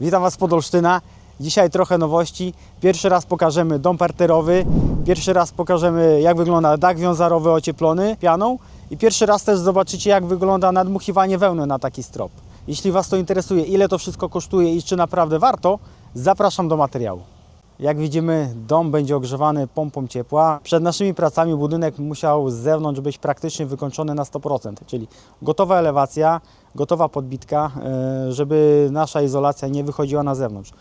Witam Was z Podolsztyna. Dzisiaj trochę nowości. Pierwszy raz pokażemy dom parterowy. Pierwszy raz pokażemy jak wygląda dach wiązarowy ocieplony pianą. I pierwszy raz też zobaczycie jak wygląda nadmuchiwanie wełny na taki strop. Jeśli Was to interesuje, ile to wszystko kosztuje i czy naprawdę warto, zapraszam do materiału. Jak widzimy, dom będzie ogrzewany pompą ciepła. Przed naszymi pracami budynek musiał z zewnątrz być praktycznie wykończony na 100%, czyli gotowa elewacja, gotowa podbitka, e, żeby nasza izolacja nie wychodziła na zewnątrz.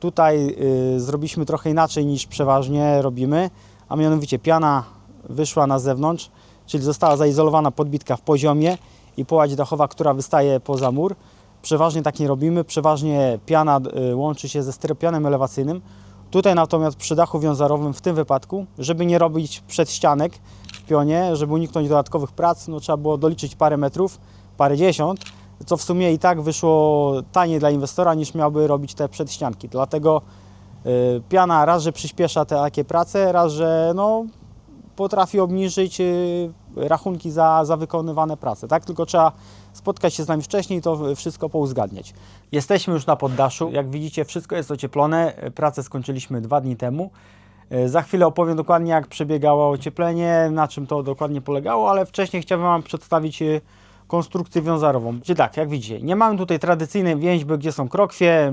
Tutaj e, zrobiliśmy trochę inaczej niż przeważnie robimy, a mianowicie piana wyszła na zewnątrz, czyli została zaizolowana podbitka w poziomie i połać dachowa, która wystaje poza mur. Przeważnie tak nie robimy, przeważnie piana e, łączy się ze styropianem elewacyjnym. Tutaj natomiast przy dachu wiązarowym w tym wypadku, żeby nie robić przedścianek w pionie, żeby uniknąć dodatkowych prac, no trzeba było doliczyć parę metrów, parę dziesiąt, co w sumie i tak wyszło taniej dla inwestora niż miałby robić te przedścianki. Dlatego y, piana raz, że przyspiesza te takie prace, raz, że no, potrafi obniżyć y, rachunki za, za wykonywane prace. Tak? Tylko trzeba spotkać się z nami wcześniej i to wszystko pouzgadniać. Jesteśmy już na poddaszu. Jak widzicie, wszystko jest ocieplone. Pracę skończyliśmy dwa dni temu. E, Za chwilę opowiem dokładnie, jak przebiegało ocieplenie, na czym to dokładnie polegało, ale wcześniej chciałbym Wam przedstawić e, konstrukcję wiązarową. Czyli tak, jak widzicie, nie mamy tutaj tradycyjnej więźby, gdzie są krokwie,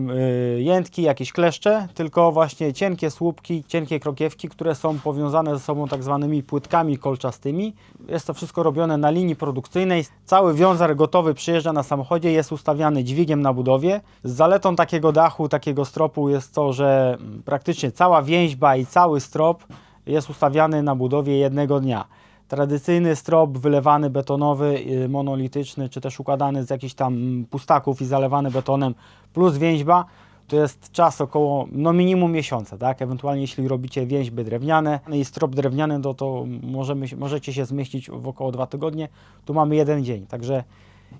yy, jętki, jakieś kleszcze, tylko właśnie cienkie słupki, cienkie krokiewki, które są powiązane ze sobą tak zwanymi płytkami kolczastymi. Jest to wszystko robione na linii produkcyjnej. Cały wiązar gotowy przyjeżdża na samochodzie, jest ustawiany dźwigiem na budowie. Z zaletą takiego dachu, takiego stropu jest to, że praktycznie cała więźba i cały strop jest ustawiany na budowie jednego dnia. Tradycyjny strop wylewany betonowy, y, monolityczny, czy też układany z jakichś tam pustaków i zalewany betonem, plus więźba, to jest czas około no minimum miesiąca, tak? Ewentualnie jeśli robicie więźby drewniane i strop drewniany, to, to możemy, możecie się zmieścić w około dwa tygodnie. Tu mamy jeden dzień, także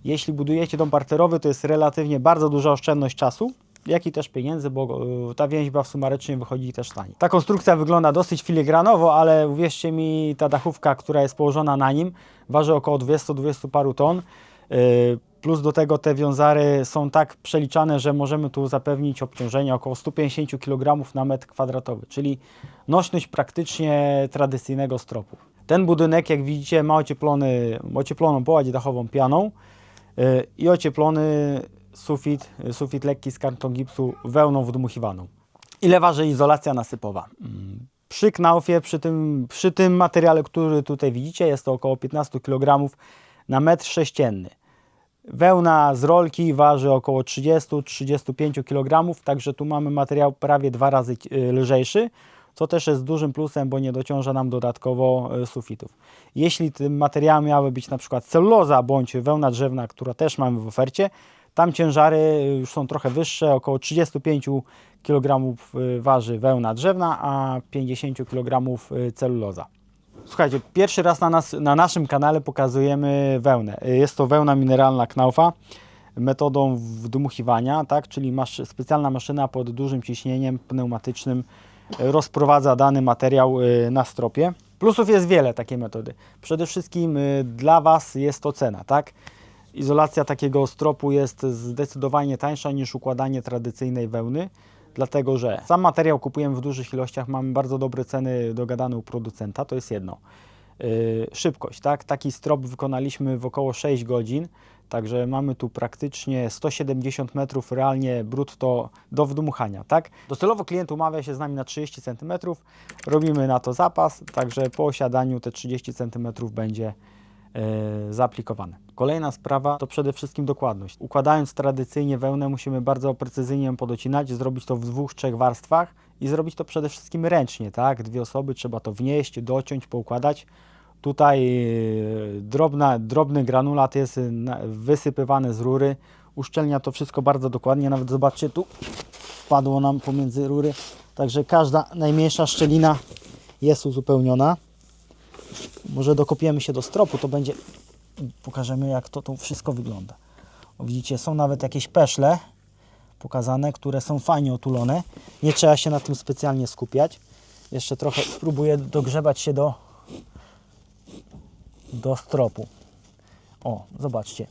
jeśli budujecie dom parterowy, to jest relatywnie bardzo duża oszczędność czasu, jak i też pieniędzy, bo y, ta więźba sumarycznie wychodzi też taniej. Ta konstrukcja wygląda dosyć filigranowo, ale uwierzcie mi, ta dachówka, która jest położona na nim, waży około 200-200 paru ton. Y, Plus do tego te wiązary są tak przeliczane, że możemy tu zapewnić obciążenie około 150 kg na metr kwadratowy, czyli nośność praktycznie tradycyjnego stropu. Ten budynek, jak widzicie, ma ocieplony, ocieploną połać dachową pianą y, i ocieplony sufit, sufit lekki z karton gipsu wełną wdmuchiwaną. Ile waży izolacja nasypowa? Przy knaufie, przy tym, przy tym materiale, który tutaj widzicie, jest to około 15 kg na metr sześcienny. Wełna z rolki waży około 30-35 kg, także tu mamy materiał prawie dwa razy y, lżejszy, co też jest dużym plusem, bo nie dociąża nam dodatkowo y, sufitów. Jeśli tym materiałem miały być na przykład celuloza bądź wełna drzewna, która też mamy w ofercie, tam ciężary już są trochę wyższe, około 35 kg waży wełna drzewna, a 50 kg celuloza. Słuchajcie, pierwszy raz na, nas, na naszym kanale pokazujemy wełnę. Jest to wełna mineralna Knaufa metodą wdmuchiwania, tak? czyli masz, specjalna maszyna pod dużym ciśnieniem pneumatycznym rozprowadza dany materiał na stropie. Plusów jest wiele takiej metody. Przede wszystkim dla Was jest to cena, tak? Izolacja takiego stropu jest zdecydowanie tańsza niż układanie tradycyjnej wełny, dlatego że sam materiał kupujemy w dużych ilościach, mamy bardzo dobre ceny dogadane u producenta, to jest jedno. Yy, szybkość, tak? Taki strop wykonaliśmy w około 6 godzin, także mamy tu praktycznie 170 metrów realnie brutto do wdmuchania, tak? Docelowo klient umawia się z nami na 30 cm, robimy na to zapas, także po osiadaniu te 30 cm będzie zaaplikowane. Kolejna sprawa to przede wszystkim dokładność. Układając tradycyjnie wełnę musimy bardzo precyzyjnie ją podocinać, zrobić to w dwóch, trzech warstwach i zrobić to przede wszystkim ręcznie, tak? Dwie osoby trzeba to wnieść, dociąć, poukładać. Tutaj e, drobna, drobny granulat jest e, wysypywany z rury, uszczelnia to wszystko bardzo dokładnie, nawet zobaczcie tu wpadło nam pomiędzy rury, także każda najmniejsza szczelina jest uzupełniona. Może dokopiemy się do stropu, to będzie. Pokażemy, jak to, to wszystko wygląda. O, widzicie, są nawet jakieś peszle pokazane, które są fajnie otulone. Nie trzeba się na tym specjalnie skupiać. Jeszcze trochę spróbuję dogrzebać się do, do stropu. O, zobaczcie.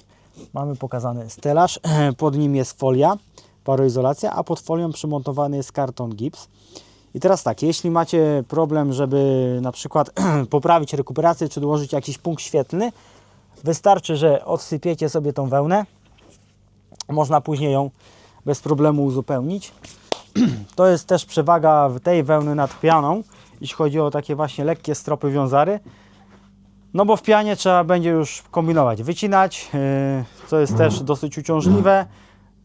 Mamy pokazany stelaż, pod nim jest folia. paroizolacja, a pod folią przymontowany jest karton gips. I teraz tak, jeśli macie problem, żeby na przykład poprawić rekuperację, czy dołożyć jakiś punkt świetlny, wystarczy, że odsypiecie sobie tą wełnę, można później ją bez problemu uzupełnić. To jest też przewaga tej wełny nad pianą, jeśli chodzi o takie właśnie lekkie stropy wiązary. No bo w pianie trzeba będzie już kombinować, wycinać, yy, co jest też dosyć uciążliwe.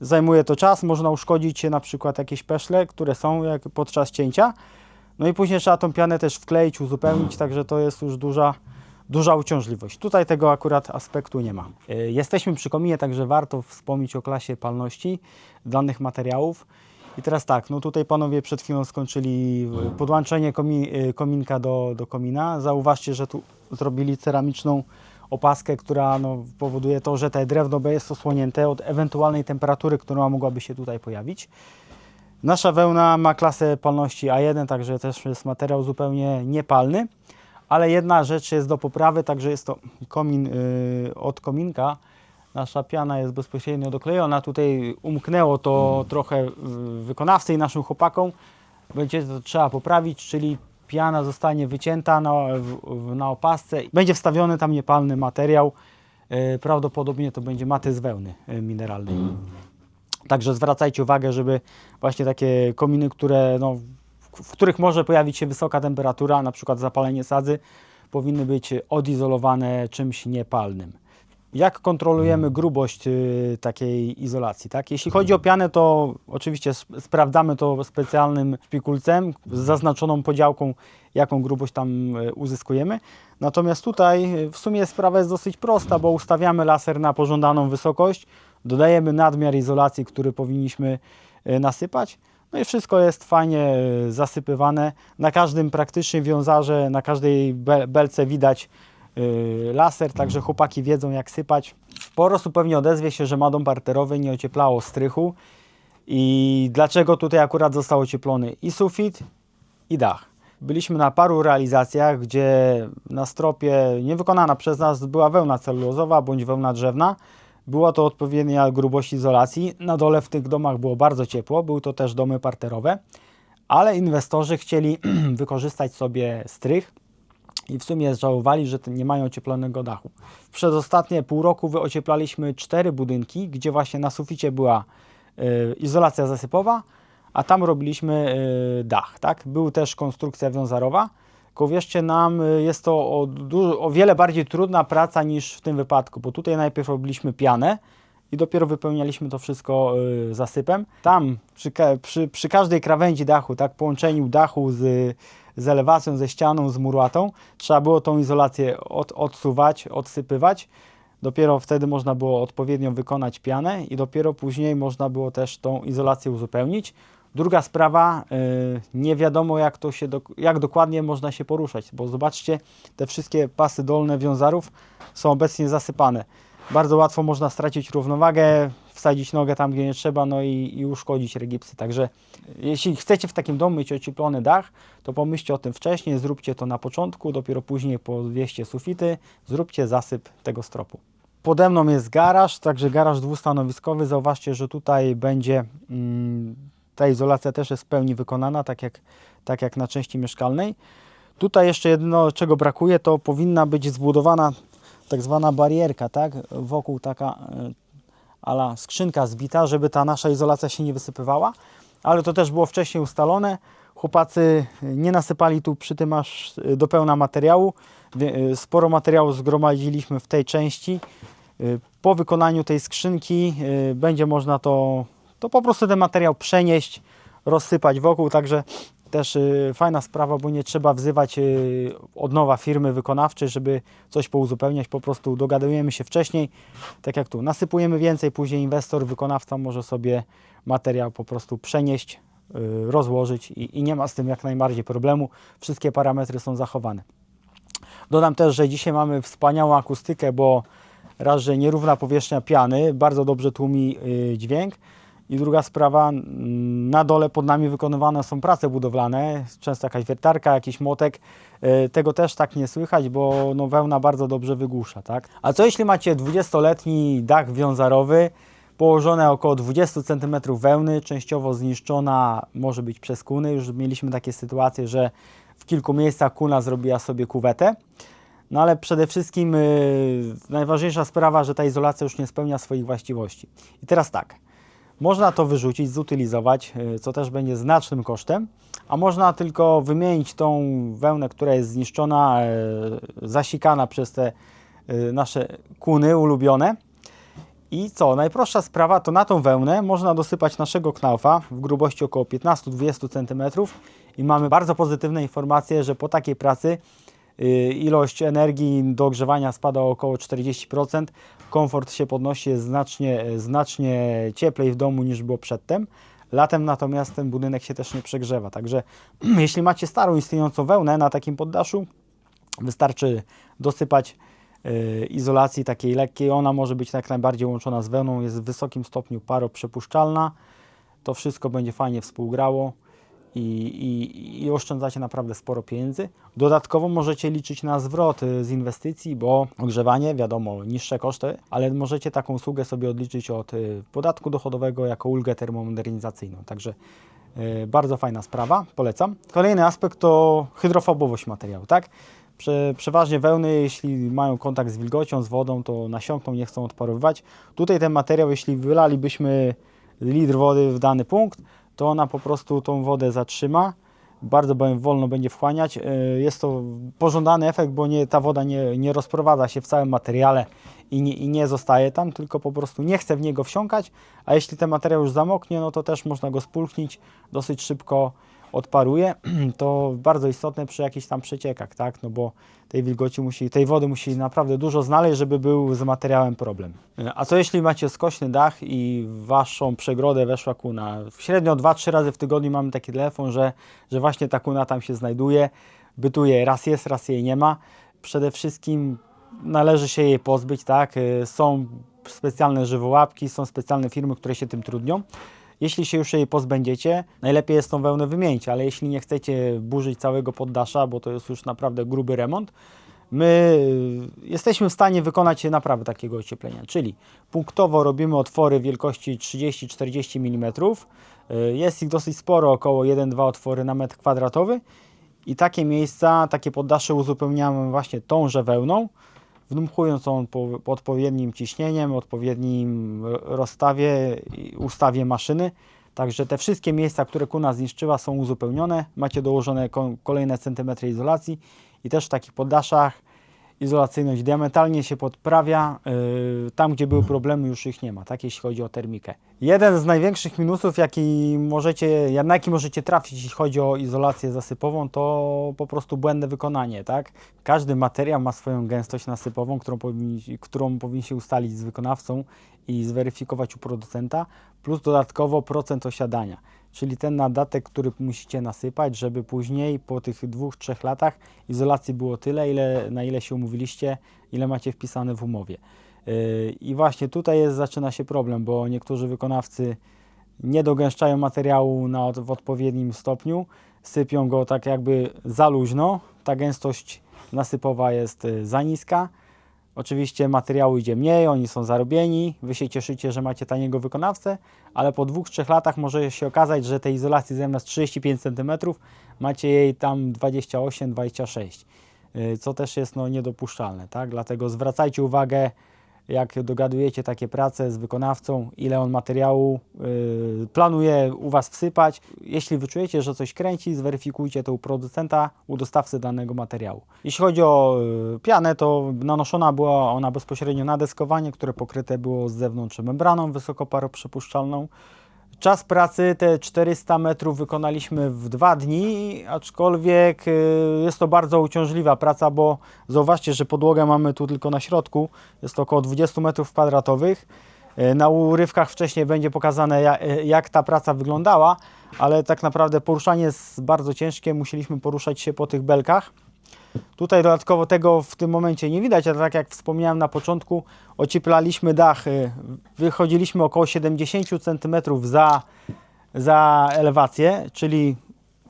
Zajmuje to czas, można uszkodzić na przykład jakieś peszle, które są jak podczas cięcia. No i później trzeba tą pianę też wkleić, uzupełnić, także to jest już duża, duża uciążliwość. Tutaj tego akurat aspektu nie ma. Yy, Jesteśmy przy kominie, także warto wspomnieć o klasie palności danych materiałów. I teraz tak, no tutaj panowie przed chwilą skończyli podłączenie komi, y, kominka do, do komina. Zauważcie, że tu zrobili ceramiczną opaskę, która no, powoduje to, że te drewno jest osłonięte od ewentualnej temperatury, która mogłaby się tutaj pojawić. Nasza wełna ma klasę palności A1, także też jest materiał zupełnie niepalny. Ale jedna rzecz jest do poprawy, także jest to komin y, od kominka. Nasza piana jest bezpośrednio doklejona. Tutaj umknęło to trochę y, wykonawcy i naszym chłopakom. Będzie to trzeba poprawić, czyli piana zostanie wycięta na, na opasce. Będzie wstawiony tam niepalny materiał. Y, Prawdopodobnie to będzie maty z wełny y, mineralnej. Także zwracajcie uwagę, żeby właśnie takie kominy, które, no, w których może pojawić się wysoka temperatura, na przykład zapalenie sadzy, powinny być odizolowane czymś niepalnym. Jak kontrolujemy grubość y, takiej izolacji? Tak? Jeśli chodzi o pianę, to oczywiście sp- sprawdzamy to specjalnym szpikulcem z zaznaczoną podziałką, jaką grubość tam y, uzyskujemy. Natomiast tutaj y, w sumie sprawa jest dosyć prosta, bo ustawiamy laser na pożądaną wysokość, dodajemy nadmiar izolacji, który powinniśmy y, nasypać. No i wszystko jest fajnie y, zasypywane. Na każdym praktycznie wiązarze, na każdej be- belce widać laser, także chłopaki wiedzą jak sypać. Sporo osób pewnie odezwie się, że ma dom parterowy, nie ocieplało strychu. I dlaczego tutaj akurat został ocieplony i sufit, i dach. Byliśmy na paru realizacjach, gdzie na stropie niewykonana przez nas była wełna celulozowa bądź wełna drzewna. Była to odpowiednia grubość izolacji. Na dole w tych domach było bardzo ciepło, były to też domy parterowe, ale inwestorzy chcieli wykorzystać sobie strych i w sumie żałowali, że nie mają ocieplonego dachu. Przez ostatnie pół roku wyocieplaliśmy cztery budynki, gdzie właśnie na suficie była y, izolacja zasypowa, a tam robiliśmy y, dach. Tak? Był też konstrukcja wiązarowa. Tylko wierzcie nam, y, jest to o, o wiele bardziej trudna praca niż w tym wypadku, bo tutaj najpierw robiliśmy pianę i dopiero wypełnialiśmy to wszystko y, zasypem. Tam przy, przy, przy każdej krawędzi dachu, tak, połączeniu dachu z, z elewacją, ze ścianą, z murłatą, trzeba było tą izolację od, odsuwać, odsypywać. Dopiero wtedy można było odpowiednio wykonać pianę i dopiero później można było też tą izolację uzupełnić. Druga sprawa, y, nie wiadomo jak, to się jak dokładnie można się poruszać, bo zobaczcie, te wszystkie pasy dolne wiązarów są obecnie zasypane. Bardzo łatwo można stracić równowagę, wsadzić nogę tam, gdzie nie trzeba, no i, i uszkodzić regipsy. Także jeśli chcecie w takim domu mieć ocieplony dach, to pomyślcie o tym wcześniej, zróbcie to na początku, dopiero później podwieźcie sufity, zróbcie zasyp tego stropu. Pode mną jest garaż, także garaż dwustanowiskowy. Zauważcie, że tutaj będzie mm, ta izolacja też jest w pełni wykonana, tak jak, tak jak na części mieszkalnej. Tutaj jeszcze jedno, czego brakuje, to powinna być zbudowana tak zwana barierka, tak? Wokół taka e, ala skrzynka zbita, żeby ta nasza izolacja się nie wysypywała, ale to też było wcześniej ustalone. Chłopacy nie nasypali tu przy tym aż e, do pełna materiału. E, Sporo materiału zgromadziliśmy w tej części. E, Po wykonaniu tej skrzynki e, będzie można to, to po prostu ten materiał przenieść, rozsypać wokół, także też y, fajna sprawa, bo nie trzeba wzywać y, od nowa firmy wykonawczej, żeby coś pouzupełniać, po prostu dogadujemy się wcześniej, tak jak tu, nasypujemy więcej, później inwestor, wykonawca może sobie materiał po prostu przenieść, y, rozłożyć i, i nie ma z tym jak najbardziej problemu, wszystkie parametry są zachowane. Dodam też, że dzisiaj mamy wspaniałą akustykę, bo raz, że nierówna powierzchnia piany bardzo dobrze tłumi dźwięk. I druga sprawa, na dole pod nami wykonywane są prace budowlane, często jakaś wiertarka, jakiś motek. Y, Tego też tak nie słychać, bo no, wełna bardzo dobrze wygłusza. Tak? A co jeśli macie 20-letni dach wiązarowy, położone około 20 cm wełny, częściowo zniszczona może być przez kuny. Już mieliśmy takie sytuacje, że w kilku miejscach kuna zrobiła sobie kuwetę. No ale przede wszystkim y, najważniejsza sprawa, że ta izolacja już nie spełnia swoich właściwości. I teraz tak, można to wyrzucić, zutylizować, y, co też będzie znacznym kosztem, a można tylko wymienić tą wełnę, która jest zniszczona, y, zasikana przez te y, nasze kuny ulubione. I co? Najprostsza sprawa to na tą wełnę można dosypać naszego knaufa w grubości około 15-20 cm i mamy bardzo pozytywne informacje, że po takiej pracy ilość energii do ogrzewania spada o około 40%, komfort się podnosi, jest znacznie, znacznie cieplej w domu niż było przedtem. Latem natomiast ten budynek się też nie przegrzewa, także jeśli macie starą istniejącą wełnę na takim poddaszu, wystarczy dosypać y, izolacji takiej lekkiej. Ona może być jak najbardziej łączona z wełną, jest w wysokim stopniu paroprzepuszczalna. To wszystko będzie fajnie współgrało i, i, i oszczędzacie naprawdę sporo pieniędzy. Dodatkowo możecie liczyć na zwrot y, z inwestycji, bo ogrzewanie, wiadomo, niższe koszty, ale możecie taką usługę sobie odliczyć od y, podatku dochodowego jako ulgę termomodernizacyjną. Także y, bardzo fajna sprawa, polecam. Kolejny aspekt to hydrofobowość materiału, tak? Prze, przeważnie wełny, jeśli mają kontakt z wilgocią, z wodą, to nasiąkną, nie chcą odparowywać. Tutaj ten materiał, jeśli wylalibyśmy litr wody w dany punkt, to ona po prostu tą wodę zatrzyma. Bardzo wolno będzie wchłaniać. Yy, Jest to pożądany efekt, bo nie, ta woda nie, nie rozprowadza się w całym materiale i nie, i nie zostaje tam, tylko po prostu nie chce w niego wsiąkać. A jeśli ten materiał już zamoknie, no to też można go spulchnić dosyć szybko odparuje, to bardzo istotne przy jakichś tam przeciekach, tak? No bo tej wilgoci musi, tej wody musi naprawdę dużo znaleźć, żeby był z materiałem problem. A co jeśli macie skośny dach i waszą przegrodę weszła kuna? Średnio 2-3 razy w tygodniu mamy taki telefon, że, że właśnie ta kuna tam się znajduje, bytuje, raz jest, raz jej nie ma. Przede wszystkim należy się jej pozbyć, tak? Y, Są specjalne żywołapki, są specjalne firmy, które się tym trudnią. Jeśli się już jej pozbędziecie, najlepiej jest tą wełnę wymienić, ale jeśli nie chcecie burzyć całego poddasza, bo to jest już naprawdę gruby remont, my jesteśmy w stanie wykonać naprawę takiego ocieplenia, czyli punktowo robimy otwory wielkości 30-40 mm. Y, Jest ich dosyć sporo, około 1-2 otwory na metr kwadratowy. I takie miejsca, takie poddasze uzupełniamy właśnie tąże wełną, wdmuchując ją po, po odpowiednim ciśnieniem, odpowiednim ro- rozstawie i ustawie maszyny. Także te wszystkie miejsca, które kuna zniszczyła są uzupełnione. Macie dołożone ko- kolejne centymetry izolacji i też w takich poddaszach izolacyjność diametralnie się podprawia. Yy, tam, gdzie były problemy, już ich nie ma, tak jeśli chodzi o termikę. Jeden z największych minusów, jaki możecie, na jaki możecie trafić, jeśli chodzi o izolację zasypową, to po prostu błędne wykonanie. Tak? Każdy materiał ma swoją gęstość nasypową, którą, powinni, którą powinniście ustalić z wykonawcą i zweryfikować u producenta, plus dodatkowo procent osiadania czyli ten nadatek, który musicie nasypać, żeby później po tych dwóch, trzech latach izolacji było tyle, ile, na ile się umówiliście, ile macie wpisane w umowie. Yy, I właśnie tutaj jest, zaczyna się problem, bo niektórzy wykonawcy nie dogęszczają materiału na, w odpowiednim stopniu, sypią go tak jakby za luźno, ta gęstość nasypowa jest y, za niska. Oczywiście materiału idzie mniej, oni są zarobieni, wy się cieszycie, że macie taniego wykonawcę, ale po dwóch, trzech latach może się okazać, że tej izolacji zamiast 35 cm macie jej tam 28-26, yy, co też jest no, niedopuszczalne. Tak? Dlatego zwracajcie uwagę, jak dogadujecie takie prace z wykonawcą, ile on materiału yy, planuje u Was wsypać. Jeśli wyczujecie, że coś kręci, zweryfikujcie to u producenta, u dostawcy danego materiału. Jeśli chodzi o yy, pianę, to nanoszona była ona bezpośrednio na deskowanie, które pokryte było z zewnątrz membraną wysokoparoprzepuszczalną. Czas pracy te 400 metrów wykonaliśmy w dwa dni, aczkolwiek y, jest to bardzo uciążliwa praca, bo zauważcie, że podłogę mamy tu tylko na środku, jest to około 20 metrów kwadratowych. Y, Na urywkach wcześniej będzie pokazane y, jak ta praca wyglądała, ale tak naprawdę poruszanie jest bardzo ciężkie, musieliśmy poruszać się po tych belkach. Tutaj dodatkowo tego w tym momencie nie widać, ale tak jak wspomniałem na początku, ocieplaliśmy dach, y, wychodziliśmy około 70 cm za, za elewację, czyli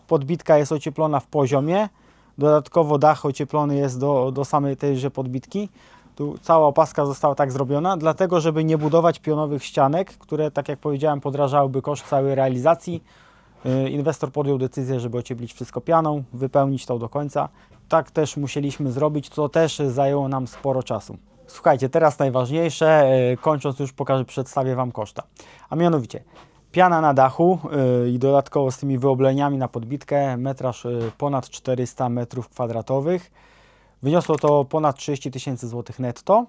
podbitka jest ocieplona w poziomie, dodatkowo dach ocieplony jest do, do samej tejże podbitki, Tu cała opaska została tak zrobiona, dlatego żeby nie budować pionowych ścianek, które, tak jak powiedziałem, podrażałyby koszt całej realizacji. Y, Inwestor podjął decyzję, żeby ocieplić wszystko pianą, wypełnić to do końca. Tak też musieliśmy zrobić, co też zajęło nam sporo czasu. Słuchajcie, teraz najważniejsze, y, kończąc już pokażę, przedstawię Wam koszta. A mianowicie, piana na dachu y, i dodatkowo z tymi wyobleniami na podbitkę, metraż y, ponad 400 metrów kwadratowych. Wyniosło to ponad 30 tysięcy złotych netto.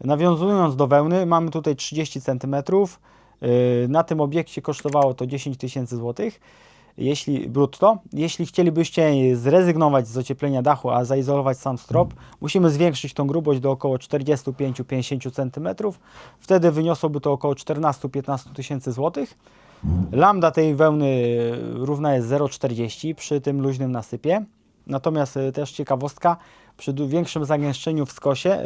Nawiązując do wełny, mamy tutaj 30 cm. Na tym obiekcie kosztowało to 10 tysięcy złotych, jeśli brutto. Jeśli chcielibyście zrezygnować z ocieplenia dachu, a zaizolować sam strop, musimy zwiększyć tą grubość do około 45-50 cm. Wtedy wyniosłoby to około 14-15 tysięcy złotych. Lambda tej wełny równa jest 0,40 przy tym luźnym nasypie. Natomiast y, też ciekawostka, przy większym zagęszczeniu w skosie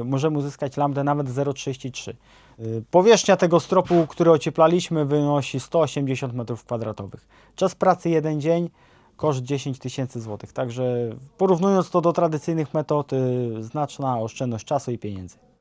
y, możemy uzyskać lambdę nawet 0,33. Y, powierzchnia tego stropu, który ocieplaliśmy wynosi 180 m2. Czas pracy jeden dzień, koszt 10 tysięcy złotych. Także porównując to do tradycyjnych metod, y, znaczna oszczędność czasu i pieniędzy.